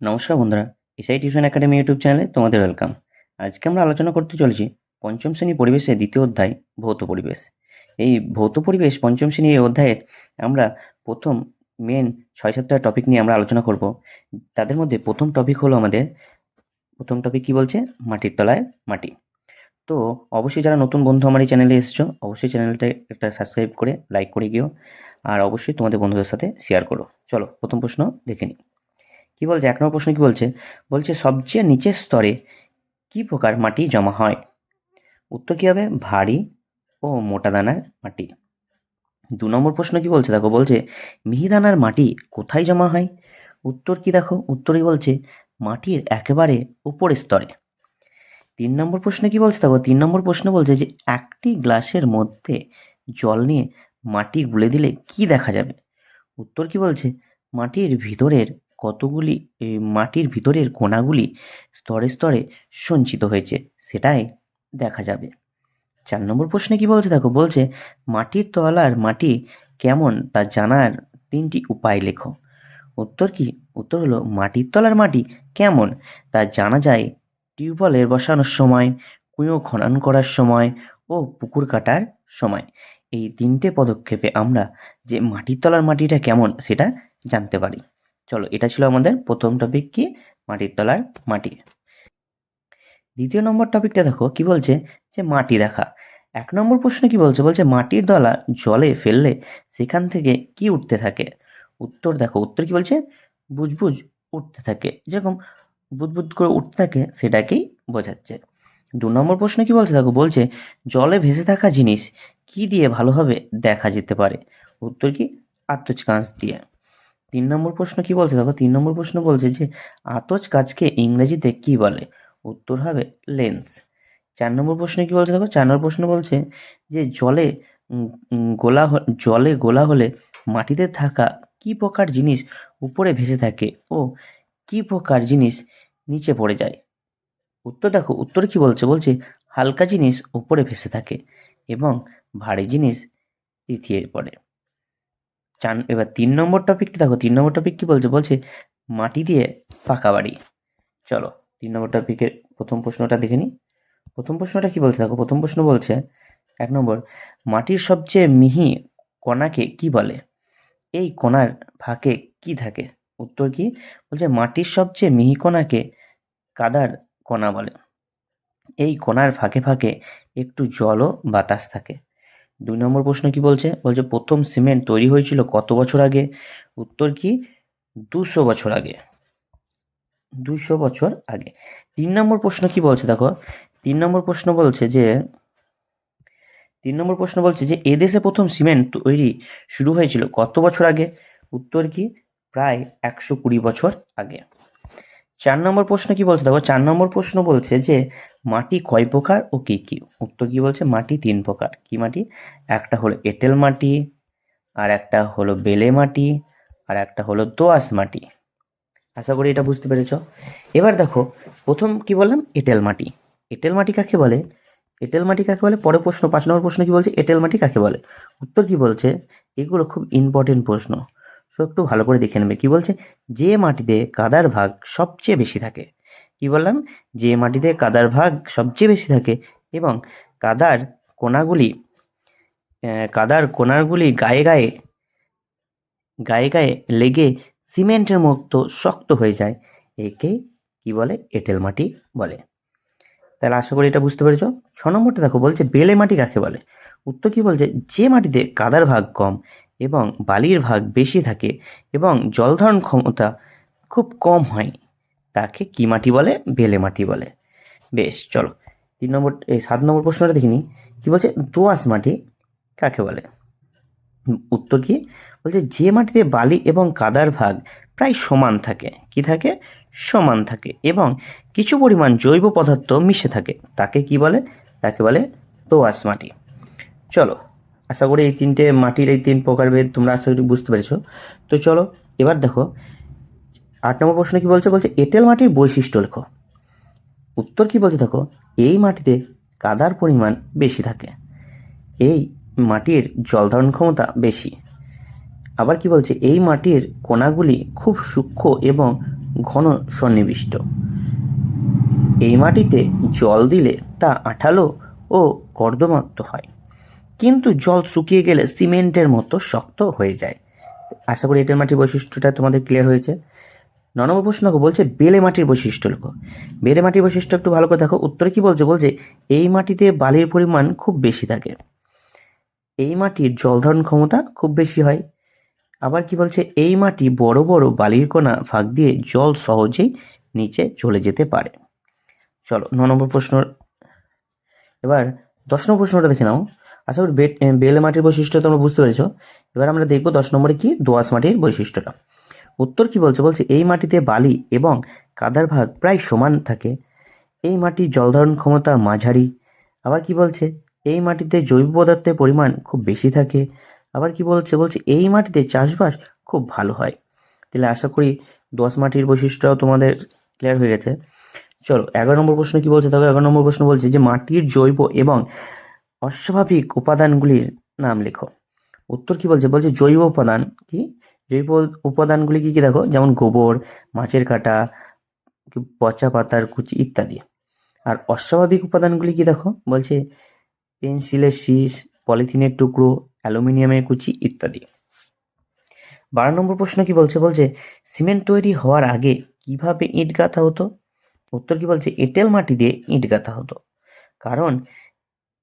নমস্কার বন্ধুরা, SI tuition academy YouTube চ্যানেলে তোমাদের ওয়েলকাম। আজকে আমরা আলোচনা করতে চলেছি পঞ্চম শ্রেণি পরিবেশে দ্বিতীয় অধ্যায়, ভৌত পরিবেশ। এই ভৌত পরিবেশ পঞ্চম শ্রেণি এই অধ্যায়ের আমরা প্রথম মেন ছয় সাতটা টপিক নিয়ে আমরা আলোচনা করব। তাদের মধ্যে প্রথম টপিক হলো আমাদের, প্রথম টপিক কি বলছে? মাটির তলায় মাটি। তো অবশ্যই যারা নতুন বন্ধু আমার এই চ্যানেলে এসছো, অবশ্যই চ্যানেলটা একটা সাবস্ক্রাইব করে লাইক করে গিয়েও আর অবশ্যই তোমাদের বন্ধুদের সাথে শেয়ার করো। চলো, প্রথম প্রশ্ন দেখে নিই। কি বলছে? এক নম্বর প্রশ্ন কি বলছে? বলছে, সবচেয়ে নিচের স্তরে কি প্রকার মাটি জমা হয়? উত্তর কি হবে? ভারী ও মোটা দানার মাটি। দু নম্বর প্রশ্ন কি বলছে? দেখো, বলছে মিহিদানার মাটি কোথায় জমা হয়? উত্তর কি দেখো? উত্তরই বলছে, মাটির একেবারে উপরের স্তরে। তিন নম্বর প্রশ্ন কি বলছে? দেখো, তিন নম্বর প্রশ্ন বলছে যে, একটি গ্লাসের মধ্যে জল নিয়ে মাটি গুলে দিলে কি দেখা যাবে? উত্তর কি বলছে? মাটির ভিতরের কতগুলি মাটির ভিতরের কণাগুলি স্তরে স্তরে সঞ্চিত হয়েছে, সেটাই দেখা যাবে। চার নম্বর প্রশ্নে কি বলছে? দেখো, বলছে, মাটির তলার মাটি কেমন তা জানার তিনটি উপায় লেখো। উত্তর কি? উত্তর হলো, মাটির তলার মাটি কেমন তা জানা যায় টিউবওয়েলের বসানোর সময়, কুঁয়ো খনন করার সময় ও পুকুর কাটার সময়। এই তিনটে পদক্ষেপে আমরা যে মাটির তলার মাটিটা কেমন সেটা জানতে পারি। চলো, এটা ছিল আমাদের প্রথম টপিক কি? মাটির তলার মাটি। দ্বিতীয় নম্বর টপিকটা দেখো, কি বলছে? যে মাটি দেখা। এক নম্বর প্রশ্ন কি বলছে? বলছে, মাটির দলা জলে ফেললে সেখান থেকে কি উঠতে থাকে? উত্তর দেখো, উত্তর কি বলছে? বুজবুজ উঠতে থাকে। যেরকম বুদবুদ করে উঠতে থাকে, সেটাকেই বোঝাচ্ছে। দু নম্বর প্রশ্ন কি বলছে? দেখো, বলছে, জলে ভেসে থাকা জিনিস কি দিয়ে ভালোভাবে দেখা যেতে পারে? উত্তর কি? আত্মচ দিয়ে। তিন নম্বর প্রশ্ন কি বলছে? দেখো, তিন নম্বর প্রশ্ন বলছে যে, আতচ কাজকে ইংরেজিতে কি বলে? উত্তর হবে লেন্স। চার নম্বর প্রশ্ন কি বলছে? দেখো, চার নম্বর প্রশ্ন বলছে যে, জলে গোলা জলে গোলা হলে মাটিতে থাকা কি প্রকার জিনিস উপরে ভেসে থাকে ও কি প্রকার জিনিস নিচে পড়ে যায়? উত্তর দেখো, উত্তর কি বলছে? বলছে হালকা জিনিস উপরে ভেসে থাকে এবং ভারী জিনিস তৃতীয় পড়ে। চার এবার তিন নম্বর টপিকটি দেখো, তিন নম্বর টপিক কি বলছে? বলছে মাটি দিয়ে পাকা বাড়ি। চলো, তিন নম্বর টপিকের প্রথম প্রশ্নটা দেখে নিই। প্রথম প্রশ্নটা কি বলছে? দেখো, প্রথম প্রশ্ন বলছে, এক নম্বর, মাটির সবচেয়ে মিহি কণাকে কি বলে? এই কণার ফাঁকে কি থাকে? উত্তর কি? বলছে মাটির সবচেয়ে মিহি কণাকে কাদার কণা বলে। এই কণার ফাঁকে ফাঁকে একটু জল ও বাতাস থাকে। দুই নম্বর প্রশ্ন কি বলছে? বলছে, প্রথম সিমেন্ট তৈরি হয়েছিল কত বছর আগে? উত্তর কি? দুশো বছর আগে। দুশো বছর আগে। তিন নম্বর প্রশ্ন কি বলছে দেখো? তিন নম্বর প্রশ্ন বলছে যে, তিন নম্বর প্রশ্ন বলছে যে এদেশে প্রথম সিমেন্ট তৈরি শুরু হয়েছিল কত বছর আগে? উত্তর কি? প্রায় একশো কুড়ি বছর আগে। চার নম্বর প্রশ্ন কি বলছে? দেখো, চার নম্বর প্রশ্ন বলছে যে, মাটি কয় প্রকার ও কি কি? উত্তর কি বলছে? মাটি তিন প্রকার। কি মাটি? একটা হলো এঁটেল মাটি, আর একটা হলো বেলে মাটি, আর একটা হলো দোআঁশ মাটি। আশা করি এটা বুঝতে পেরেছ? এবার দেখো, প্রথম কি বললাম? এঁটেল মাটি। এঁটেল মাটি কাকে বলে? এঁটেল মাটি কাকে বলে? পরে প্রশ্ন, পাঁচ নম্বর প্রশ্ন কি বলছে? এঁটেল মাটি কাকে বলে? উত্তর কি বলছে? এগুলো খুব ইম্পর্টেন্ট প্রশ্ন। সো একটু ভালো করে দেখে নেবে। কি বলছে? যে মাটিতে কাদার ভাগ সবচেয়ে বেশি থাকে। কি বললাম? যে মাটিতে কাদার ভাগ সবচেয়ে বেশি থাকে এবং কাদার কোনাগুলি কাদার কোনাগুলি গায়ে গায়ে গায়ে গায়ে লেগে সিমেন্টের মতো শক্ত হয়ে যায়। একে কি বলে? এঁটেল মাটি বলে। তাহলে আশা করি এটা বুঝতে পেরেছ। ছ নম্বরটা দেখো, বলছে বেলে মাটি কাকে বলে? উত্তর কি বলছে? যে মাটিতে কাদার ভাগ কম এবং বালির ভাগ বেশি থাকে এবং জলধারণ ক্ষমতা খুব কম হয়। তাকে কি মাটি বলে? বেলে মাটি বলে। বেশ, চলো। তিন নম্বর, এই সাত নম্বর প্রশ্নটা দেখিনি কি বলছে? দোআঁশ মাটি কাকে বলে? উত্তর কি? বলছে, যে মাটিতে বালি এবং কাদার ভাগ প্রায় সমান থাকে, কি থাকে? সমান থাকে এবং কিছু পরিমাণ জৈব পদার্থ মিশে থাকে। তাকে কি বলে? তাকে বলে দোআঁশ মাটি। চলো আশা করি এই তিনটে মাটির এই তিন প্রকারভেদ তোমরা আশা করি বুঝতে পেরেছ। তো চলো, এবার দেখো, আট নম্বর প্রশ্ন কি বলছে? বলছে, এঁটেল মাটির বৈশিষ্ট্য লেখো। উত্তর কি বলছে দেখো? এই মাটিতে কাদার পরিমাণ বেশি থাকে। এই মাটির জল ধারণ ক্ষমতা বেশি। আবার কি বলছে? এই মাটির কণাগুলি খুব সূক্ষ্ম এবং ঘন সন্নিবিষ্ট। এই মাটিতে জল দিলে তা আঠালো ও কর্দমাক্ত হয়। কিন্তু জল শুকিয়ে গেলে সিমেন্টের মতো শক্ত হয়ে যায়। আশা করি এঁটেল মাটির বৈশিষ্ট্যটা তোমাদের ক্লিয়ার হয়েছে। ন নম্বর প্রশ্ন বলছে বেলে মাটির বৈশিষ্ট্য লেখো বেলে মাটির বৈশিষ্ট্য একটু ভালো করে দেখো। উত্তরে কি বলছে? বলছে এই মাটিতে বালির পরিমাণ খুব বেশি থাকে। এই মাটির জল ধারণ ক্ষমতা খুব বেশি হয়। আবার কি বলছে? এই মাটি বড় বড় বালির কণা ফাঁক দিয়ে জল সহজেই নিচে চলে যেতে পারে। চলো ন নম্বর প্রশ্ন এবার দশ নম্বর প্রশ্নটা দেখে নাও। আশা করি বে- এ, বেলে মাটির বৈশিষ্ট্য তোমরা বুঝতে পেরেছ। এবার আমরা দেখব দশ নম্বরে কি দোআঁশ মাটির বৈশিষ্ট্যটা। উত্তর কি বলছে? বলছে এই মাটিতে বালি এবং কাদার ভাগ প্রায় সমান থাকে। এই মাটির জলধারণ ক্ষমতা মাঝারি। আবার কি বলছে? এই মাটিতে জৈব পদার্থের পরিমাণ খুব বেশি থাকে। আবার কি বলছে? বলছে এই মাটিতে চাষবাস খুব ভালো হয়। তাহলে আশা করি দোআঁশ মাটির বৈশিষ্ট্যও তোমাদের ক্লিয়ার হয়ে গেছে। চলো এগারো নম্বর প্রশ্ন কি বলছে? দেখো এগারো নম্বর প্রশ্ন বলছে যে মাটির জৈব এবং অস্বাভাবিক উপাদানগুলির নাম লেখো। উত্তর কি বলছে? বলছে জৈব উপাদান। কি? জৈব উপাদানগুলি কি কি দেখো? যেমন গোবর, মাছের কাটা পচা পাতার কুচি ইত্যাদি। আর অস্বাভাবিক উপাদানগুলি কি দেখো? বলছে পেন্সিলের শীষ, পলিথিনের টুকরো, অ্যালুমিনিয়ামের কুচি ইত্যাদি। বারো নম্বর প্রশ্ন কি বলছে? বলছে সিমেন্ট তৈরি হওয়ার আগে কীভাবে ইট গাঁথা হতো? উত্তর কি বলছে? এঁটেল মাটি দিয়ে ইট গাঁথা হতো। কারণ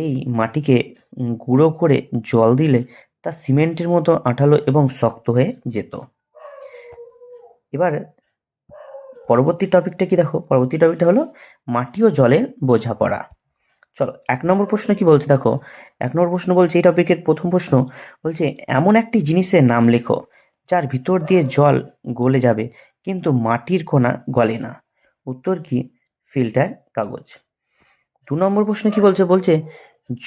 এই মাটিকে গুঁড়ো করে জল দিলে তা সিমেন্টের মতো আঠালো এবং শক্ত হয়ে যেত। এবার পরবর্তী টপিকটা কি দেখো? পরবর্তী টপিকটা হলো মাটি ও জলের বোঝাপড়া। চলো, এক নম্বর প্রশ্ন কি বলছে দেখো? এক নম্বর প্রশ্ন বলছে, এই টপিকের প্রথম প্রশ্ন বলছে, এমন একটি জিনিসের নাম লেখো, যার ভিতর দিয়ে জল গলে যাবে, কিন্তু মাটির কণা গলে না। উত্তর কি? ফিল্টার কাগজ। দু নম্বর প্রশ্ন কি বলছে? বলছে,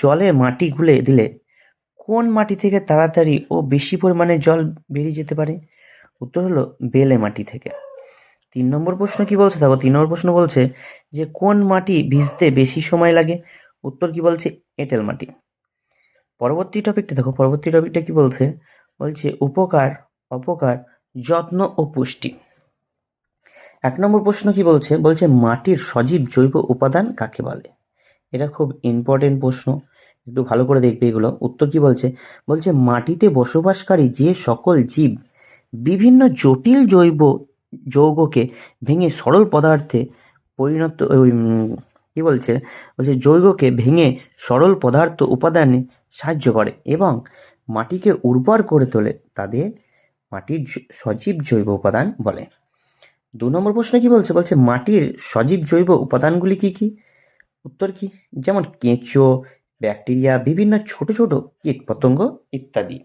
জলে মাটি গুলে দিলে কোন মাটি থেকে তাড়াতাড়ি ও বেশি পরিমাণে জল বেরিয়ে যেতে পারে? উত্তর হলো, বেলে মাটি থেকে। তিন নম্বর প্রশ্ন কি বলছে? দেখো, তিন নম্বর প্রশ্ন বলছে যে, কোন মাটি ভিজতে বেশি সময় লাগে? উত্তর কি বলছে? এঁটেল মাটি। পরবর্তী টপিকটা দেখো, পরবর্তী টপিকটা কি বলছে? বলছে, উপকার, অপকার, যত্ন ও পুষ্টি। এক নম্বর প্রশ্ন কি বলছে? বলছে, মাটির সজীব জৈব উপাদান কাকে বলে? এটা খুব ইম্পর্টেন্ট প্রশ্ন। একটু ভালো করে দেখবে এগুলো। উত্তর কি বলছে? বলছে, মাটিতে বসবাসকারী যে সকল জীব বিভিন্ন জটিল জৈব যৌগকে ভেঙে সরল পদার্থে পরিণত কি বলছে? বলছে, যৌগকে ভেঙে সরল পদার্থ উপাদানে সাহায্য করে এবং মাটিকে উর্বর করে তোলে তাদের মাটির সজীব জৈব উপাদান বলে। দু নম্বর প্রশ্ন কি বলছে? বলছে, মাটির সজীব জৈব উপাদানগুলি কি কি? উত্তর কি? যেমন কেঁচো, ব্যাকটেরিয়া, বিভিন্ন ছোট ছোট কীট পতঙ্গ ইত্যাদি।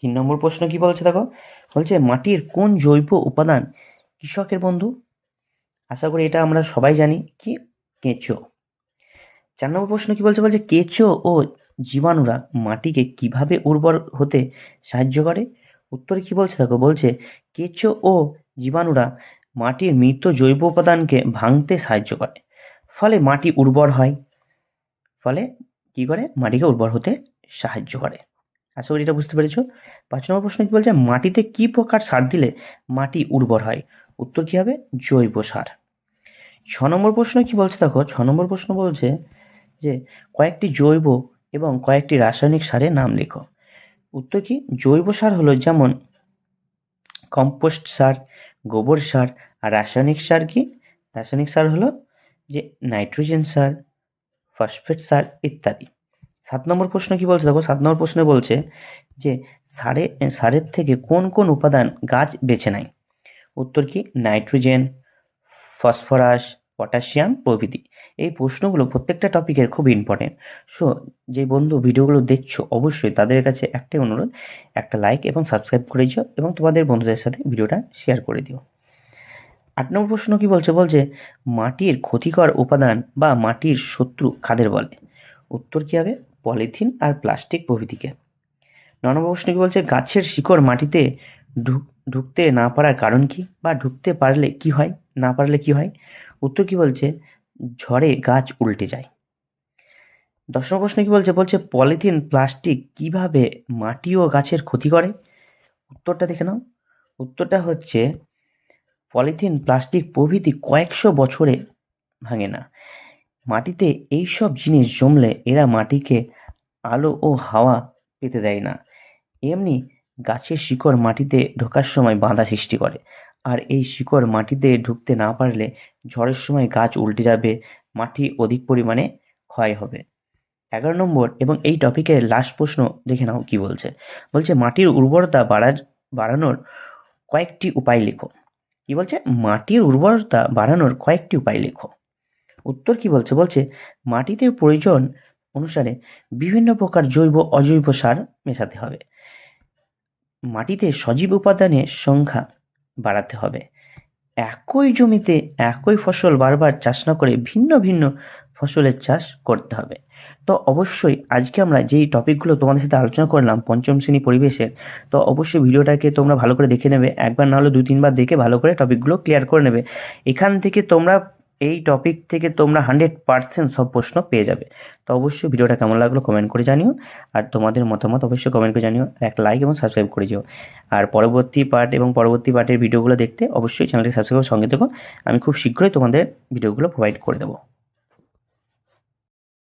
তিন নম্বর প্রশ্ন কি বলছে দেখো? বলছে, মাটির কোন জৈব উপাদান কৃষকের বন্ধু? আশা করি এটা আমরা সবাই জানি। কি? কেঁচো। চার নম্বর প্রশ্ন কি বলছে? বলছে, কেঁচো ও জীবাণুরা মাটিকে কীভাবে উর্বর হতে সাহায্য করে? উত্তরে কি বলছে দেখো? বলছে, কেঁচো ও জীবাণুরা মাটির মৃত জৈব উপাদানকে ভাঙতে সাহায্য করে। ফলে মাটি উর্বর হয়। ফলে কি করে? মাটিকে উর্বর হতে সাহায্য করে। আশা করি এটা বুঝতে পেরেছ। পাঁচ নম্বর প্রশ্ন কি বলছে? মাটিতে কি প্রকার সার দিলে মাটি উর্বর হয়? উত্তর কি হবে? জৈব সার। ছ নম্বর প্রশ্ন কি বলছে? দেখো, ছ নম্বর প্রশ্ন বলছে যে, কয়েকটি জৈব এবং কয়েকটি রাসায়নিক সারের নাম লেখো। উত্তর কি? জৈব সার হলো যেমন কম্পোস্ট সার গোবর সার আর রাসায়নিক সার কি? রাসায়নিক সার হলো যে নাইট্রোজেন সার, ফসফেট সার ইত্যাদি। সাত নম্বর প্রশ্ন কি বলছে? দেখো, সাত নম্বর প্রশ্নে বলছে যে সারে, সারের থেকে কোন কোন উপাদান গাছ বেছে নেয়? উত্তর কি? নাইট্রোজেন, ফসফরাস পটাশিয়াম প্রভৃতি। এই প্রশ্নগুলো প্রত্যেকটা টপিকের খুব ইম্পর্টেন্ট সো যে বন্ধু ভিডিওগুলো দেখছ, অবশ্যই তাদের কাছে একটাই অনুরোধ, একটা লাইক এবং সাবস্ক্রাইব করে দিও এবং তোমাদের বন্ধুদের সাথে ভিডিওটা শেয়ার করে দিও। আট নম্বর প্রশ্ন কী বলছে? বলছে, মাটির ক্ষতিকর উপাদান বা মাটির শত্রু খাদের বলে? উত্তর কী হবে? পলিথিন আর প্লাস্টিক প্রভৃতিকে। ন নম্বর প্রশ্ন কী বলছে? গাছের শিকড় মাটিতে ঢুক, ঢুকতে না পারার কারণ কি বা ঢুকতে পারলে কি হয়? না পারলে কি হয়? উত্তর কি বলছে? ঝড়ে গাছ উল্টে যায়। দশ নম্বর প্রশ্ন কি বলছে? বলছে, পলিথিন, প্লাস্টিক কীভাবে মাটি ও গাছের ক্ষতি করে? উত্তরটা দেখে নাও। উত্তরটা হচ্ছে, পলিথিন, প্লাস্টিক প্রভৃতি কয়েকশো বছরে ভাঙে না। মাটিতে এই সব জিনিস জমলে এরা মাটিকে আলো ও হাওয়া পেতে দেয় না। এমনি গাছের শিকড় মাটিতে ঢোকার সময় বাধা সৃষ্টি করে। আর এই শিকড় মাটিতে ঢুকতে না পারলে ঝড়ের সময় গাছ উল্টে যাবে, মাটি অধিক পরিমাণে ক্ষয় হবে। এগারো নম্বর, এবং এই টপিকের লাস্ট প্রশ্ন দেখে নাও কি বলছে। বলছে, মাটির উর্বরতা বাড়ার, বাড়ানোর কয়েকটি উপায় লেখো। কি বলছে? মাটির উর্বরতা বাড়ানোর কয়েকটি উপায় লেখো। উত্তর কি বলছে? বলছে, মাটিতে প্রয়োজন অনুসারে বিভিন্ন প্রকার জৈব, অজৈব সার মেশাতে হবে। মাটিতে সজীব উপাদানের সংখ্যা বাড়াতে হবে। একই জমিতে একই ফসল বারবার চাষ না করে ভিন্ন ভিন্ন ফসলের চাষ করতে হবে। তো অবশ্যই আজকে আমরা যেই টপিকগুলো তোমাদের সাথে আলোচনা করলাম পঞ্চম শ্রেণি পরিবেশের, তো অবশ্যই ভিডিওটাকে তোমরা ভালো করে দেখে নেবে। একবার না হলে দু তিনবার দেখে ভালো করে টপিকগুলো ক্লিয়ার করে নেবে। এখান থেকে তোমরা এই টপিক থেকে তোমরা হান্ড্রেড পার্সেন্ট সব প্রশ্ন পেয়ে যাবে। তো অবশ্যই ভিডিওটা কেমন লাগল কমেন্ট করে জানিও। আর তোমাদের মতামত অবশ্যই কমেন্ট করে জানিও। এক লাইক এবং সাবস্ক্রাইব করে যেও আর পরবর্তী পার্ট এবং পরবর্তী পার্টের ভিডিওগুলো দেখতে অবশ্যই চ্যানেলটি সাবস্ক্রাইব সঙ্গে দেবো আমি খুব শীঘ্রই তোমাদের ভিডিওগুলো প্রোভাইড করে দেবো।